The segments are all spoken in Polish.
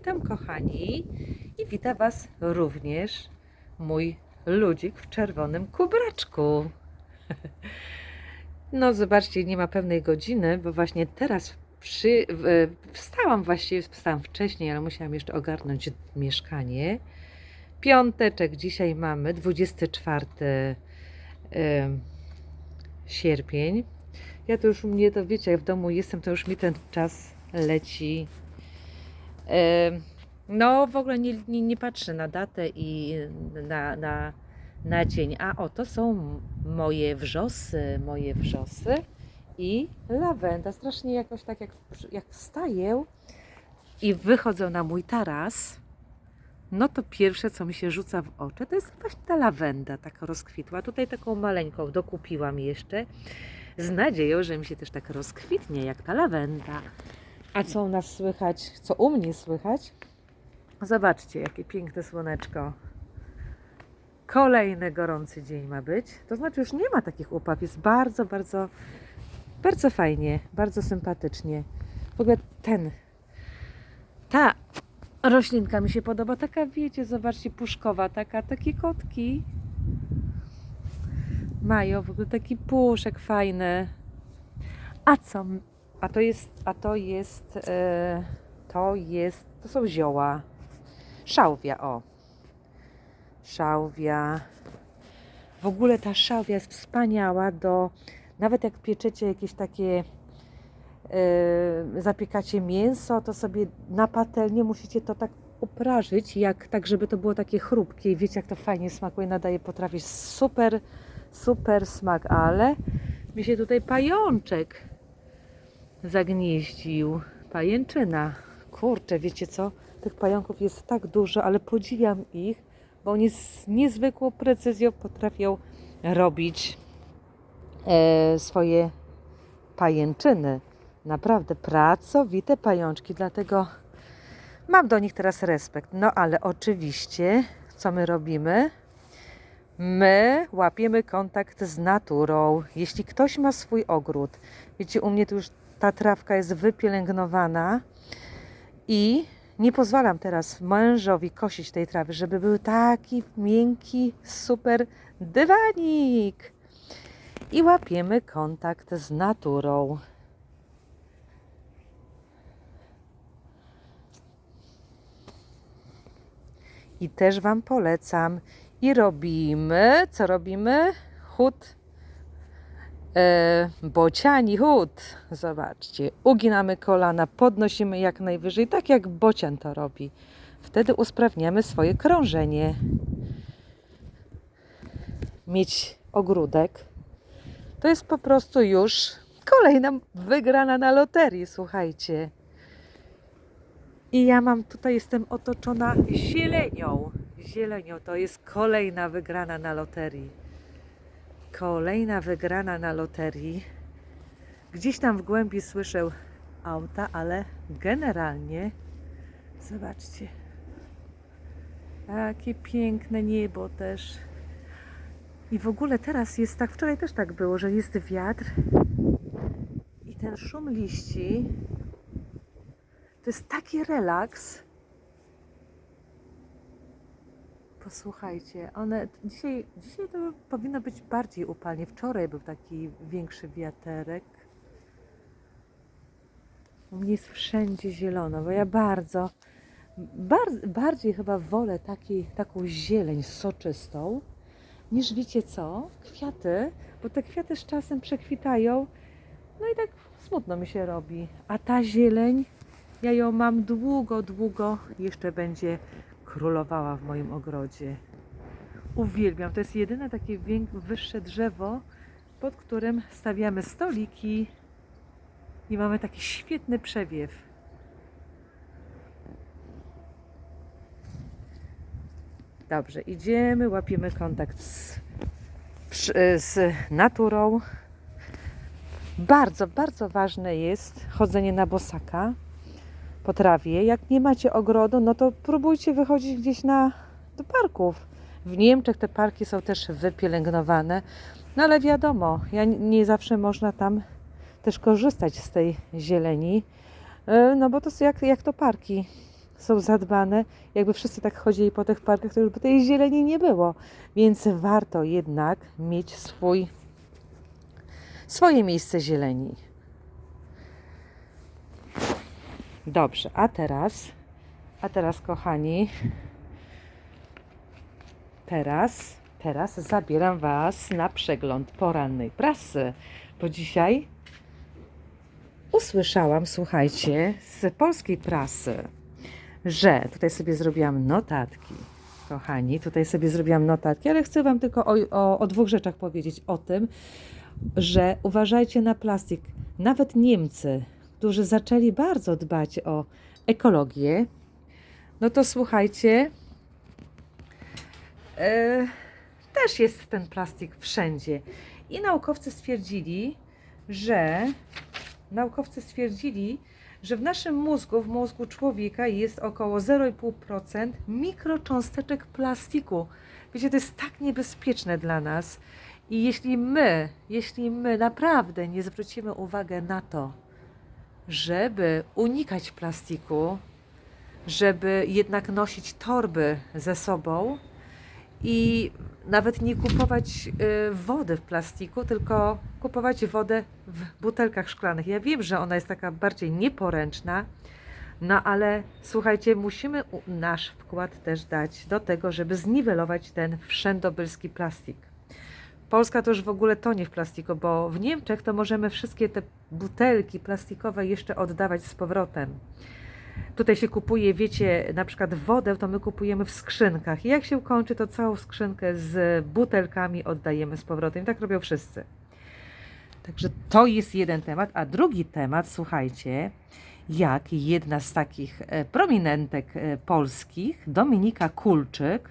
Witam kochani i witam Was również mój ludzik w czerwonym kubraczku. No zobaczcie, nie ma pewnej godziny, bo właśnie teraz przy, wstałam właściwie, wstałam wcześniej, ale musiałam jeszcze ogarnąć mieszkanie. Piąteczek dzisiaj mamy, 24 em, sierpień. Ja to już u mnie, to wiecie, jak w domu jestem, to już mi ten czas leci. No, w ogóle nie, nie, nie patrzę na datę i na, na, na dzień. A oto są moje wrzosy, moje wrzosy i lawenda. Strasznie jakoś tak, jak, jak wstaję i wychodzę na mój taras, no to pierwsze, co mi się rzuca w oczy, to jest właśnie ta lawenda, taka rozkwitła. Tutaj taką maleńką dokupiłam jeszcze, z nadzieją, że mi się też tak rozkwitnie, jak ta lawenda. A co u nas słychać, co u mnie słychać? Zobaczcie, jakie piękne słoneczko. Kolejny gorący dzień ma być. To znaczy, już nie ma takich upaw. Jest bardzo, bardzo, bardzo fajnie, bardzo sympatycznie. W ogóle ten, ta roślinka mi się podoba. Taka, wiecie, zobaczcie, puszkowa, taka, takie kotki mają w ogóle taki puszek fajny. A co? A to jest, a to jest, e, to jest, to są zioła. Szałwia, o. Szałwia. W ogóle ta szałwia jest wspaniała do, nawet jak pieczecie jakieś takie, e, zapiekacie mięso, to sobie na patelnię musicie to tak uprażyć, jak, tak żeby to było takie chrupkie i wiecie jak to fajnie smakuje, nadaje potrafi super, super smak, ale mi się tutaj pajączek zagnieździł. Pajęczyna. Kurczę, wiecie co? Tych pająków jest tak dużo, ale podziwiam ich, bo oni z niezwykłą precyzją potrafią robić e, swoje pajęczyny. Naprawdę pracowite pajączki, dlatego mam do nich teraz respekt. No ale oczywiście, co my robimy? My łapiemy kontakt z naturą. Jeśli ktoś ma swój ogród, wiecie, u mnie tu już ta trawka jest wypielęgnowana i nie pozwalam teraz mężowi kosić tej trawy, żeby był taki miękki, super dywanik. I łapiemy kontakt z naturą. I też Wam polecam. I robimy, co robimy? Chód e, bociani chód. Zobaczcie, uginamy kolana, podnosimy jak najwyżej, tak jak bocian to robi. Wtedy usprawniamy swoje krążenie. Mieć ogródek to jest po prostu już kolejna wygrana na loterii, słuchajcie. I ja mam tutaj, jestem otoczona zielenią. Zielenią to jest kolejna wygrana na loterii. Kolejna wygrana na loterii. Gdzieś tam w głębi słyszę auta, ale generalnie zobaczcie. Jakie piękne niebo też. I w ogóle teraz jest tak, wczoraj też tak było, że jest wiatr i ten szum liści to jest taki relaks. Posłuchajcie, one dzisiaj, dzisiaj to powinno być bardziej upalnie. Wczoraj był taki większy wiaterek. U mnie jest wszędzie zielono, bo ja bardzo, bar, bardziej chyba wolę taki, taką zieleń soczystą, niż wiecie co? Kwiaty, bo te kwiaty z czasem przekwitają, no i tak smutno mi się robi. A ta zieleń, ja ją mam długo, długo, jeszcze będzie królowała w moim ogrodzie. Uwielbiam. To jest jedyne takie wyższe drzewo, pod którym stawiamy stoliki i mamy taki świetny przewiew. Dobrze, idziemy, łapiemy kontakt z, z naturą. Bardzo, bardzo ważne jest chodzenie na bosaka po trawie. Jak nie macie ogrodu, no to próbujcie wychodzić gdzieś na, do parków. W Niemczech te parki są też wypielęgnowane, no ale wiadomo, ja, nie zawsze można tam też korzystać z tej zieleni, e, no bo to jak, jak to parki. są zadbane. Jakby wszyscy tak chodzili po tych parkach, to już by tej zieleni nie było. Więc warto jednak mieć swój, swoje miejsce zieleni. Dobrze, a teraz, a teraz kochani, teraz, teraz zabieram Was na przegląd porannej prasy, bo dzisiaj usłyszałam, słuchajcie, z polskiej prasy, że tutaj sobie zrobiłam notatki. Kochani, tutaj sobie zrobiłam notatki, ale chcę Wam tylko o, o, o dwóch rzeczach powiedzieć. O tym, że uważajcie na plastik. Nawet Niemcy, którzy zaczęli bardzo dbać o ekologię, no to słuchajcie, e, też jest ten plastik wszędzie. I naukowcy stwierdzili, że naukowcy stwierdzili, że w naszym mózgu, w mózgu człowieka jest około 0,5% mikrocząsteczek plastiku. Wiecie, to jest tak niebezpieczne dla nas. I jeśli my, jeśli my naprawdę nie zwrócimy uwagi na to, żeby unikać plastiku, żeby jednak nosić torby ze sobą i nawet nie kupować y, wody w plastiku, tylko kupować wodę w butelkach szklanych. Ja wiem, że ona jest taka bardziej nieporęczna, no ale słuchajcie, musimy nasz wkład też dać do tego, żeby zniwelować ten wszędobylski plastik. Polska to już w ogóle tonie w plastiku, bo w Niemczech to możemy wszystkie te butelki plastikowe jeszcze oddawać z powrotem. Tutaj się kupuje, wiecie, na przykład wodę, to my kupujemy w skrzynkach. I jak się kończy, to całą skrzynkę z butelkami oddajemy z powrotem. I tak robią wszyscy. Także to jest jeden temat. A drugi temat, słuchajcie, jak jedna z takich e, prominentek e, polskich, Dominika Kulczyk,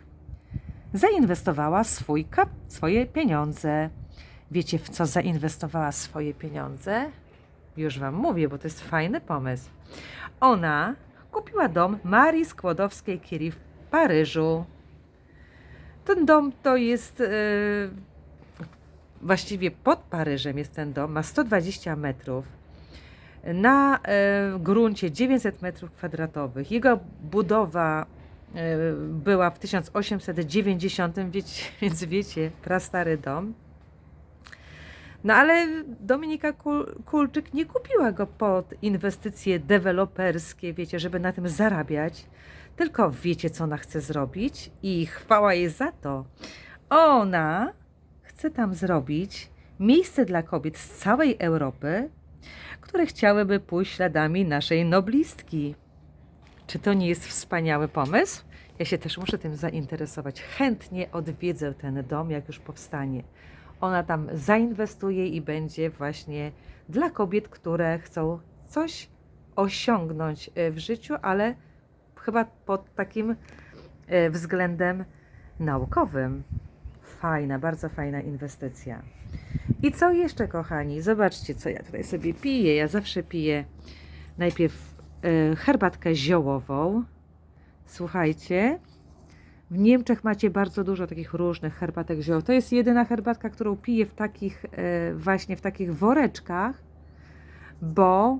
zainwestowała swój kap, swoje pieniądze. Wiecie, w co zainwestowała swoje pieniądze? Już Wam mówię, bo to jest fajny pomysł. Ona kupiła dom Marii Skłodowskiej-Curie w Paryżu. Ten dom to jest e, właściwie pod Paryżem jest ten dom, ma 120 metrów. Na e, gruncie 900 metrów kwadratowych. Jego budowa była w 1890, wiecie, więc wiecie, prastary dom. No ale Dominika Kul- Kulczyk nie kupiła go pod inwestycje deweloperskie, wiecie, żeby na tym zarabiać, tylko wiecie, co ona chce zrobić i chwała jej za to. Ona chce tam zrobić miejsce dla kobiet z całej Europy, które chciałyby pójść śladami naszej noblistki. Czy to nie jest wspaniały pomysł? Ja się też muszę tym zainteresować. Chętnie odwiedzę ten dom, jak już powstanie. Ona tam zainwestuje i będzie właśnie dla kobiet, które chcą coś osiągnąć e, w życiu, ale chyba pod takim e, względem naukowym. Fajna, bardzo fajna inwestycja. I co jeszcze, kochani? Zobaczcie, co ja tutaj sobie piję. Ja zawsze piję najpierw herbatkę ziołową. Słuchajcie, w Niemczech macie bardzo dużo takich różnych herbatek ziołowych. To jest jedyna herbatka, którą piję w takich e, właśnie w takich woreczkach, bo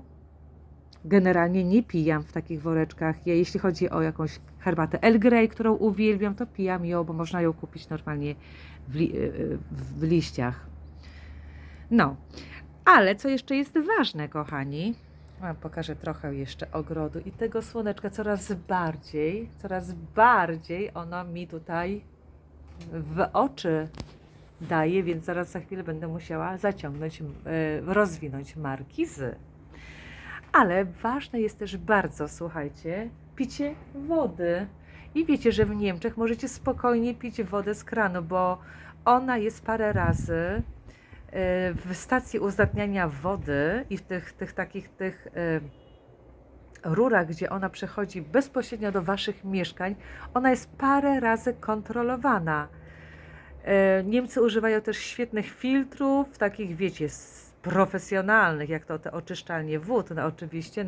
generalnie nie pijam w takich woreczkach. Ja, jeśli chodzi o jakąś herbatę El Grey, którą uwielbiam, to pijam ją, bo można ją kupić normalnie w, li, e, w liściach. No, ale co jeszcze jest ważne, kochani, Wam pokażę trochę jeszcze ogrodu i tego słoneczka coraz bardziej, coraz bardziej ono mi tutaj w oczy daje, więc zaraz za chwilę będę musiała zaciągnąć, e, rozwinąć markizy. Ale ważne jest też bardzo, słuchajcie, picie wody. I wiecie, że w Niemczech możecie spokojnie pić wodę z kranu, bo ona jest parę razy w stacji uzdatniania wody i w tych, tych takich tych e, rurach, gdzie ona przechodzi bezpośrednio do waszych mieszkań, ona jest parę razy kontrolowana. E, Niemcy używają też świetnych filtrów, takich wiecie, profesjonalnych, jak to te oczyszczalnie wód, no oczywiście,